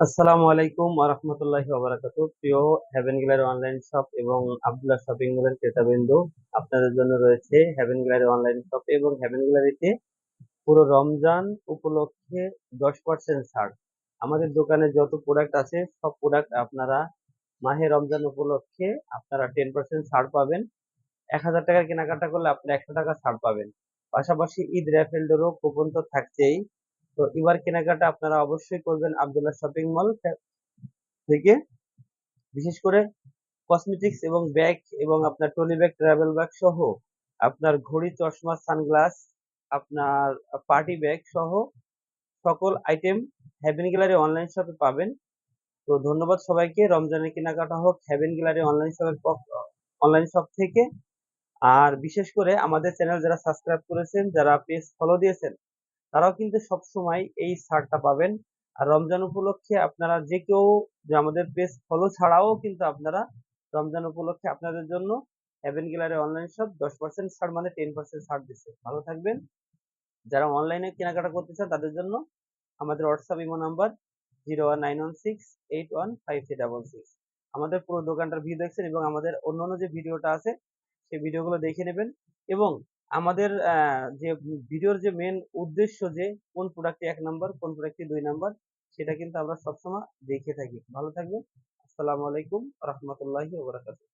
আসসালামু আলাইকুম আরহামতুল্লাহি ওবারাকাতু প্রিয় হেভেন গ্যালারি অনলাইন শপ এবং আব্দুল্লাহ শপিং মলের ক্রেতাবৃন্দ, আপনাদের জন্য রয়েছে হেভেন গ্যালারি অনলাইন শপ এবং হেভেন গ্যালারিতে পুরো রমজান উপলক্ষে দশ পার্সেন্ট ছাড়। আমাদের দোকানে যত প্রোডাক্ট আছে, সব প্রোডাক্ট আপনারা মাহে রমজান উপলক্ষে আপনারা টেন পার্সেন্ট ছাড় পাবেন। এক হাজার টাকার কেনাকাটা করলে আপনি একশো টাকা ছাড় পাবেন। পাশাপাশি ঈদ র্যাফেল কুপন তো থাকছেই। তো এবার কেনাকাটা আপনারা অবশ্যই করবেন আব্দুল্লাহ শপিং মল থেকে। বিশেষ করে কসমেটিক্স এবং ব্যাগ এবং আপনার ট্রলি ব্যাগ ট্রাভেল ব্যাগ সহ আপনার ঘড়ি, চশমা সানগ্লাস আপনার পার্টি ব্যাগ সহ সকল আইটেম হ্যাভেন গ্যালারি অনলাইন শপে পাবেন। তো ধন্যবাদ সবাইকে। রমজানের কেনাকাটা হোক হ্যাভেন গ্যালারি অনলাইন শপের অনলাইন শপ থেকে। আর বিশেষ করে আমাদের চ্যানেল যারা সাবস্ক্রাইব করেছেন, যারা পেজ ফলো দিয়েছেন তারাও কিন্তু সবসময় এই ছাড়টা পাবেন। আর রমজান উপলক্ষে আপনারা যে কেউ যে আমাদের পেজ ফলো ছাড়াও কিন্তু আপনারা রমজান উপলক্ষে আপনাদের জন্য হেভেন গ্যালারি অনলাইন শপ দশ পার্সেন্ট ছাড় মানে টেন পার্সেন্ট ছাড় দিচ্ছে। ভালো থাকবেন। যারা অনলাইনে কেনাকাটা করতে চান তাদের জন্য আমাদের WhatsApp imo number zero one nine one six eight one five three double six আমাদের পুরো দোকানটার ভিডিও দেখছেন এবং আমাদের অন্য অন্য যে ভিডিওটা আছে, সেই ভিডিওগুলো দেখে নেবেন এবং আমাদের যে ভিডিওর যে মেন উদ্দেশ্য যে কোন প্রোডাক্টটি এক নাম্বার কোন প্রোডাক্টটি দুই নাম্বার সেটা কিন্তু আমরা সবসময় দেখে থাকি। ভালো থাকবেন। আসসালামু আলাইকুম। রহমতুল্লাহি ওবরাকাতুহ